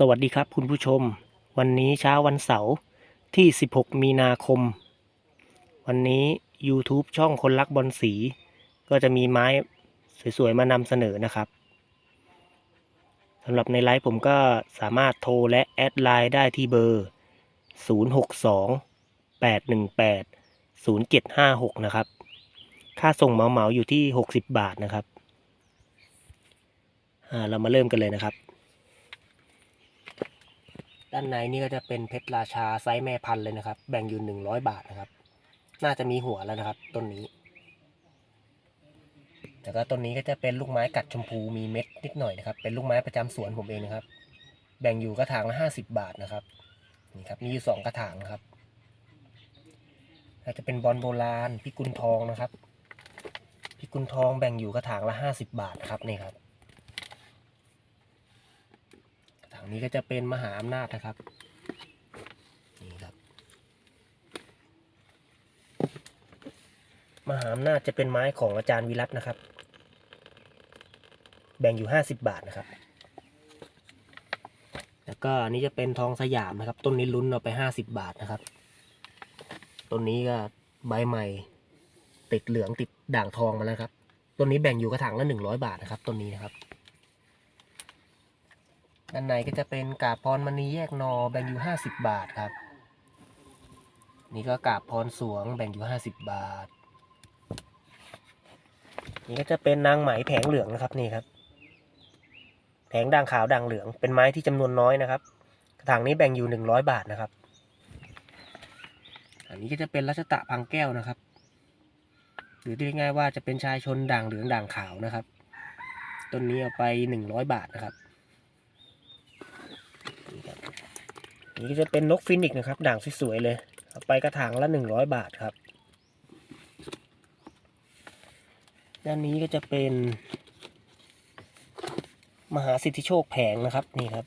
สวัสดีครับคุณผู้ชม วันนี้เช้าวันเสาร์ที่ 16 มีนาคม วันนี้ YouTube ช่องคนรักบอลสี ก็จะมีไม้สวยๆ มานำเสนอนะครับสำหรับในไลฟ์ผมก็สามารถโทรและแอดไลน์ได้ที่เบอร์ 062 818 0756 นะครับ ค่าส่งเหมาๆอยู่ที่ 60 บาทนะครับอ่าเรามาเริ่มกันเลยนะครับ ด้านในนี่ก็จะเป็นเพชรราชาไซส์แม่พันธุ์เลยนะครับ แบ่งอยู่หนึ่งร้อยบาทนะครับ น่าจะมีหัวแล้วนะครับต้นนี้แต่ก็ต้นนี้ก็จะเป็นลูกไม้กัดชมพูมีเม็ดนิดหน่อยนะครับ เป็นลูกไม้ประจำสวนผมเองนะครับ แบ่งอยู่กระถางละห้าสิบบาทนะครับ นี่ครับมีอยู่สองกระถางครับอาจจะเป็นบอลโบราณพิกุลทองนะครับพิกุลทองแบ่งอยู่กระถางละห้าสิบบาทนะครับนี่ครับ ถังนี้ก็จะเป็นมหาอำนาจนะครับ นี่ครับ มหาอำนาจจะเป็นไม้ของอาจารย์วิรัตนะครับ แบ่งอยู่ห้าสิบบาทนะครับ แล้วก็อันนี้จะเป็นทองสยามนะครับ ต้นนี้ลุ้นเอาไปห้าสิบบาทนะครับ ต้นนี้ก็ใบใหม่ ติดเหลืองติดด่างทองมาแล้วครับ ต้นนี้แบ่งอยู่กระถางละหนึ่งร้อยบาทนะครับ ต้นนี้นะครับ ด้านในก็จะเป็นกาบพรมณีแยกนอแบ่งอยู่ห้าสิบบาทครับ นี่ก็กาบพรสวงแบ่งอยู่ห้าสิบบาท นี่ก็จะเป็นนางไหมแผงเหลืองนะครับนี่ครับ แผงด่างขาวด่างเหลือง เป็นไม้ที่จำนวนน้อยนะครับ กระถางนี้แบ่งอยู่หนึ่งร้อยบาทนะครับ อันนี้ก็จะเป็นรัชตะพังแก้วนะครับหรือเรียกง่ายว่าจะเป็นชายชนด่างเหลืองด่างขาวนะครับ ต้นนี้เอาไปหนึ่งร้อยบาทนะครับ นี่ก็จะเป็นนกฟินิกนะครับ ด่างสวยๆเลยเอาไปกระถางละหนึ่งร้อยบาทครับ ด้านนี้ก็จะเป็น มหาสิทธิโชคแผงนะครับนี่ครับ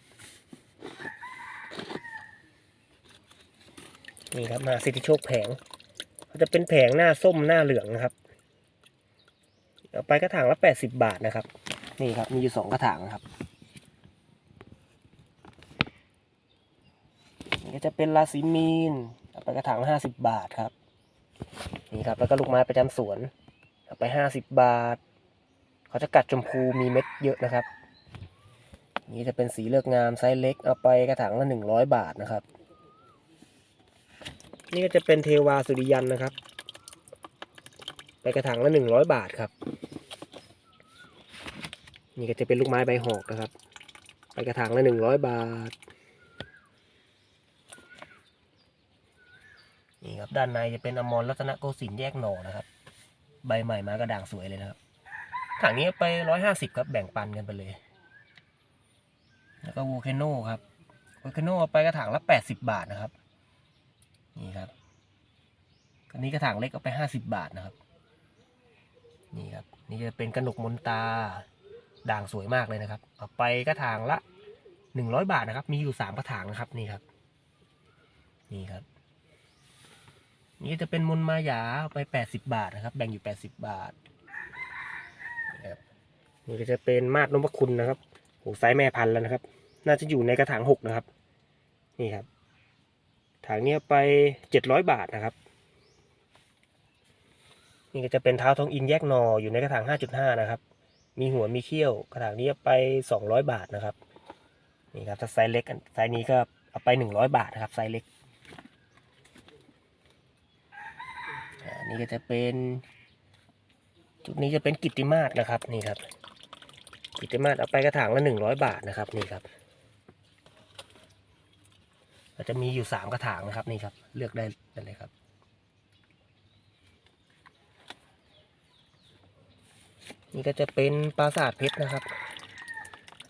นี่ครับมหาสิทธิโชคแผงก็จะเป็นแผงหน้าส้มหน้าเหลืองนะครับเอาไปกระถางละแปดสิบบาทนะครับ นี่ครับมีอยู่สองกระถางนะครับ ก็จะเป็นราศีมีนเอาไปกระถางห้าสิบบาทครับ นี่ครับแล้วก็ลูกไม้ประจำสวนเอาไปห้าสิบบาท เขาจะกัดชมพูมีเม็ดเยอะนะครับ นี่จะเป็นสีเลือกงามไซส์เล็ก เอาไปกระถางละหนึ่งร้อยบาทนะครับ นี่ก็จะเป็นเทวาสุริยันนะครับ ไปกระถางละหนึ่งร้อยบาทครับนี่ก็จะเป็นลูกไม้ใบหอกนะครับ ไปกระถางละหนึ่งร้อยบาท นี่ครับ ด้านในจะเป็นอมรรัตนโกสินทร์แยกหน่อนะครับ ใบใหม่มากระด่างสวยเลยนะครับถังนี้ไปร้อยห้าสิบครับแบ่งปันกันไปเลย แล้วก็วูเคโนครับวูเคโนไปกระถางละแปดสิบบาทนะครับ นี่ครับอันนี้กระถางเล็กเอาไปห้าสิบบาทนะครับ นี่ครับ นี่จะเป็นกระหนกมนตา ด่างสวยมากเลยนะครับ เอาไปกระถางละหนึ่งร้อยบาทนะครับ มีอยู่สามกระถางนะครับ นี่ครับ นี่ครับ นี่จะเป็นมนมายาไปแปดสิบบาทนะครับ แบ่งอยู่แปดสิบบาทนะครับนี่ก็จะเป็นมาดนพคุณนะครับโหไซส์แม่พันธุ์แล้วนะครับ น่าจะอยู่ในกระถางหกนะครับ นี่ครับถังนี้ไปเจ็ดร้อยบาทนะครับ นี่ก็จะเป็นเท้าทองอินแยกนออยู่ในกระถางห้าจุดห้านะครับ มีหัวมีเขี้ยว กระถางนี้ไปสองร้อยบาทนะครับ นี่ครับถ้าไซส์เล็กไซส์นี้ก็เอาไปหนึ่งร้อยบาทนะครับไซส์เล็ก อั นนี้ก็จะเป็น จุดนี้จะเป็นกิตติมาศนะครับนี่ครับ กิตติมาศเอาไปกระถางละหนึ่งร้อยบาทนะครับนี่ครับก็จะมีอยู่สามกระถางนะครับนี่ครับ เลือกได้เลยครับ นี่ก็จะเป็นปราสาทเพชรนะครับ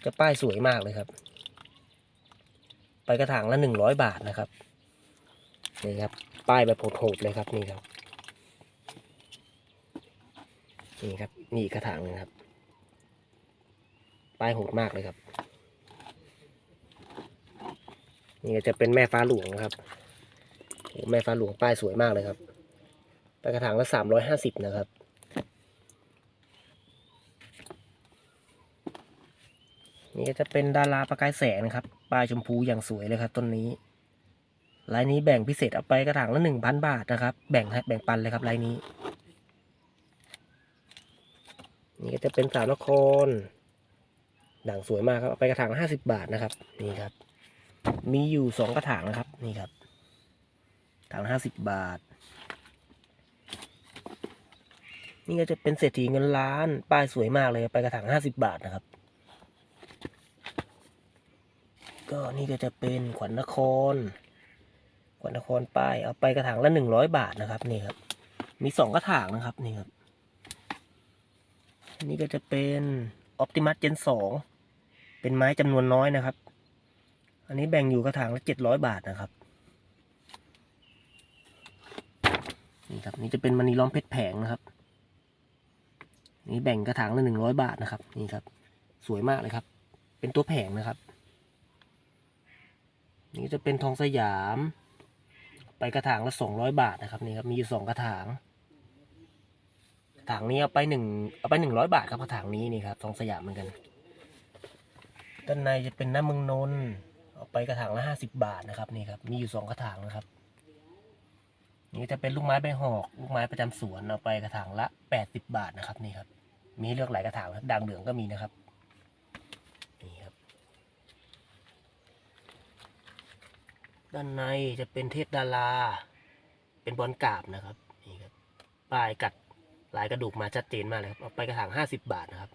จะป้ายสวยมากเลยครับ ไปกระถางละหนึ่งร้อยบาทนะครับนี่ครับ ป้ายแบบโหดๆเลยครับนี่ครับ นี่ครับ นี่อีกกระถางหนึงครับป้ายโหดมากเลยครับ นี่ก็จะเป็นแม่ฟ้าหลวงนะครับแม่ฟ้าหลวงป้ายสวยมากเลยครับไปกระถางละสามร้อยห้าสิบนะครับนี่ก็จะเป็นดาราประกายแสงนะครับปลายชมพูอย่างสวยเลยครับต้นนี้ลายนี้แบ่งพิเศษเอาไปกระถางละหนึ่งพันบาทนะครับ แบ่งแบ่งปันเลยครับลายนี้ นี่ก็จะเป็นสาวนคร ด่างสวยมากครับไปกระถางห้าสิบบาทนะครับ นี่ครับ มีอยู่สองกระถางนะครับ นี่ครับถางห้าสิบบาท นี่ก็จะเป็นเศรษฐีเงินล้าน ป้ายสวยมากเลยไปกระถางห้าสิบบาทนะครับ ก็นี่ก็จะเป็นขวัญนคร ขวัญนครป้ายเอาไปกระถางละหนึ่งร้อยบาทนะครับนี่ครับ มีสองกระถางนะครับนี่ครับ นี่ก็จะเป็นออ t ติมัสเจนสองเป็นไม้จำนวนน้อยนะครับ อันนี้แบ่งอยู่กระถางละเจ็ดร้อยบาทนะครับ นี่ครับนี่จะเป็นมณีล้อมเพชรแผงนะครับ นี่แบ่งกระถางละหนึ่งร้อยบาทนะครับ นี่ครับ สวยมากเลยครับ เป็นตัวแผงนะครับ นี่จะเป็นทองสยาม ไปกระถางละสองร้อยบาทนะครับนี่ครับ มีอยู่สองกระถาง ถางนี้เอาไปหนึ่งเอาไปหนึ่งร้อยบาทครับกระถางนี้นี่ครับทองสยามเหมือนกันด้านในจะเป็นน้ำมืองนน์เอาไปกระถางละห้าสิบบาทนะครับนี่ครับมีอยู่สองกระถางนะครับ นี่จะเป็นลูกไม้ใบหอก ลูกไม้ประจำสวนเอาไปกระถางละแปดสิบบาทนะครับนี่ครับ มีเลือกหลายกระถางครับด่างเหลืองก็มีนะครับนี่ครับ ด้านในจะเป็นเทพดารา เป็นบอลกาบนะครับนี่ครับป้ายกัด ลายกระดูกมาชัดเจนมากเลยครับเอาไปกระถางห้าสิบบาทนะครับ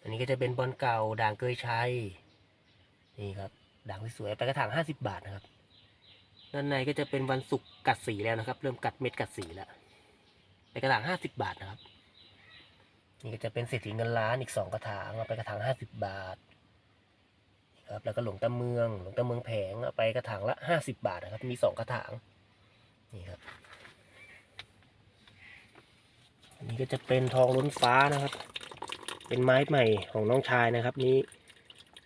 อันนี้ก็จะเป็นบอลเก่าด่างเกยชัยนี่ครับด่างสวยๆไปกระถางห้าสิบบาทนะครับด้านในก็จะเป็นวันศุกร์กัดสีแล้วนะครับ เริ่มกัดเม็ดกัดสีแล้วไปกระถางห้าสิบบาทนะครับ นี่ก็จะเป็นเศรษฐีเงินล้านอีกสองกระถางเอาไปกระถางห้าสิบบาทนะครับแล้วก็หลวงตาเมืองหลวงตาเมืองแผงเอาไปกระถางละห้าสิบบาทนะครับ มีสองกระถางนี่ครับ อั นนี้ก็จะเป็นทองล้นฟ้านะครับ เป็นไม้ใหม่ของน้องชายนะครับนี้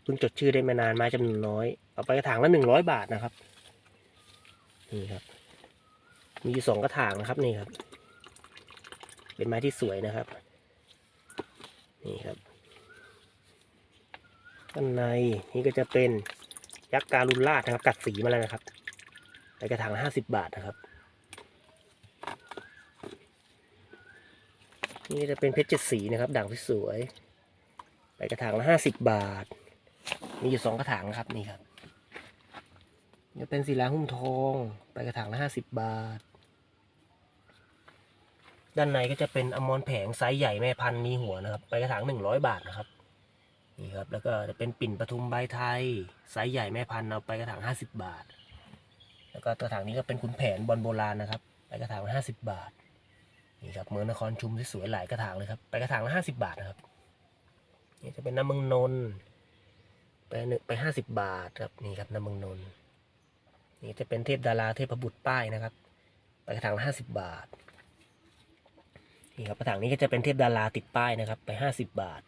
เพิ่งจดชื่อได้ไม่นานไม้จำนวนน้อย เอาไปกระถางละหนึ่งร้อยบาทนะครับ นี่ครับ มีสองกระถางนะครับนี่ครับ เป็นไม้ที่สวยนะครับ นี่ครับข้างในนี่ก็จะเป็นยักษ์การุณราชนะครับกัดสีมาแล้วนะครับในกระถางห้าสิบบาทนะครับ นี่จะเป็นเพชรเจ็ดสีนะครับ ด่างสวยๆไปกระถางละห้าสิบบาท มีอยู่สองกระถางนะครับนี่ครับนี่เป็นศิลาหุ้มทอง ไปกระถางละห้าสิบบาท ด้านในก็จะเป็นอมรแผงไซส์ใหญ่แม่พันธุ์มีหัวนะครับ ไปกระถางหนึ่งร้อยบาทนะครับนี่ครับ แล้วก็จะเป็นปิ่นปทุมใบไทยไซส์ใหญ่แม่พันธุ์เอาไปกระถางห้าสิบบาท แล้วก็กระถางนี้ก็เป็นขุนแผนบอลโบราณนะครับ ไปกระถางละห้าสิบบาท นี่ครับเมืองนครชุมสวยๆหลายกระถางเลยครับ ไปกระถางละห้าสิบาทนะครับนี่จะเป็นน้ำเมืองนนไปหนึ่งไปห้าสิบบาทครับนี่ครับน้ำเมืองนนนี่จะเป็นเทพดาราเทพบุตรป้ายนะครับ ไปกระถางละห้าสิบบาทนี่ครับกระถางนี้ก็จะเป็นเทพดาราติดป้ายนะครับ ไปห้าสิบบาท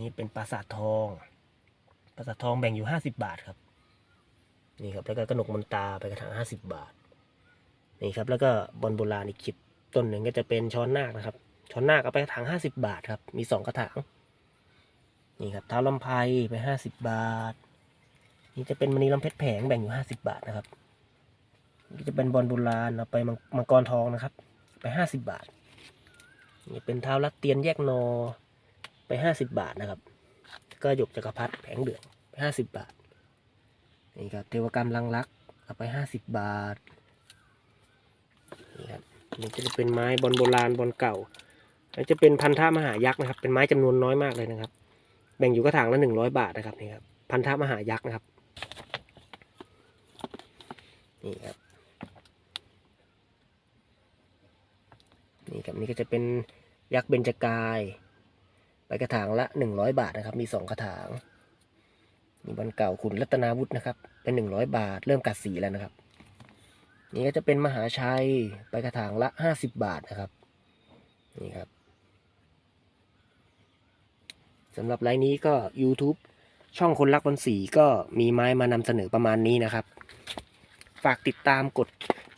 นี่เป็นปราสาททอง ปราสาททองแบ่งอยู่ห้าสิบบาทครับ นี่ครับแล้วก็กระหนกมนตาไปกระถางห้าสิบบาทนี่ครับแล้วก็บอลโบราณอีกคลิป ต้นหนึ่งก็จะเป็นช้อนนาคนะครับ ช้อนนาคเอาไปกระถางห้าสิบบาทครับ มีสองกระถาง นี่ครับเท้าลำไพไปห้าสิบบาท นี่จะเป็นมณีลำเพชรแผงแบ่งอยู่ห้าสิบาทนะครับนี่จะเป็นบอลโบราณเอาไปมังกรทองนะครับ ไปห้าสิบบาท นี่เป็นเท้าลัดเตียนแยกนอไปห้าสิบบาทนะครับ ก็หยกจักรพรรดิแผงเดืองไปห้าสิบบาท นี่ครับเทวกรรมลังลักเอาไปห้าสิบบาท นี่ครับ นี่จะเป็นไม้บอลโบราณบอลเก่าแล้วจะเป็นพันธะมหายักษ์นะครับ เป็นไม้จำนวนน้อยมากเลยนะครับ แบ่งอยู่กระถางละหนึ่งร้อยบาทนะครับนี่ครับพันธะมหายักษ์นะครับนี่ครับนี่ครับนี่ก็จะเป็นยักษ์เบญจกาย ไปกระถางละหนึ่งร้อยบาทนะครับ มีสองกระถางมีบอลเก่าขุนรัตนาวุฒินะครับ เป็นหนึ่งร้อยบาท เริ่มกัดสีแล้วนะครับ นี่ก็จะเป็นมหาชัยไปกระถางละห้าสิบบาทนะครับ นี่ครับสำหรับไลน์นี้ก็ YouTube ช่องคนรักบอลสีก็มีไม้มานำเสนอประมาณนี้นะครับ ฝากติดตามกด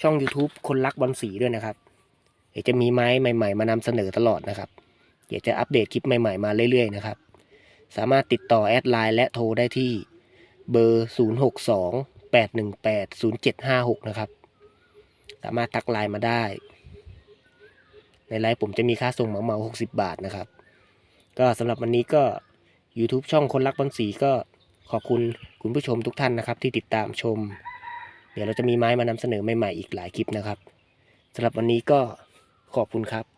ช่อง YouTube คนรักบอลสีด้วยนะครับ เดี๋ยวจะมีไม้ใหม่ๆ มานำเสนอตลอดนะครับ เดี๋ยวจะอัปเดตคลิปใหม่ๆ มาเรื่อยๆนะครับ สามารถติดต่อแอดไลน์และโทรได้ที่เบอร์ 062 818 0756 นะครับ สามารถทักไลน์มาได้ ในไลน์ผมจะมีค่าส่งเหมาเมา60บาทนะครับ ก็สำหรับวันนี้ก็ YouTube ช่องคนรักบางสีก็ขอบคุณคุณผู้ชมทุกท่านนะครับ ที่ติดตามชม เดี๋ยวเราจะมีไม้มานำเสนอใหม่ๆอีกหลายคลิปนะครับสำหรับวันนี้ก็ขอบคุณครับ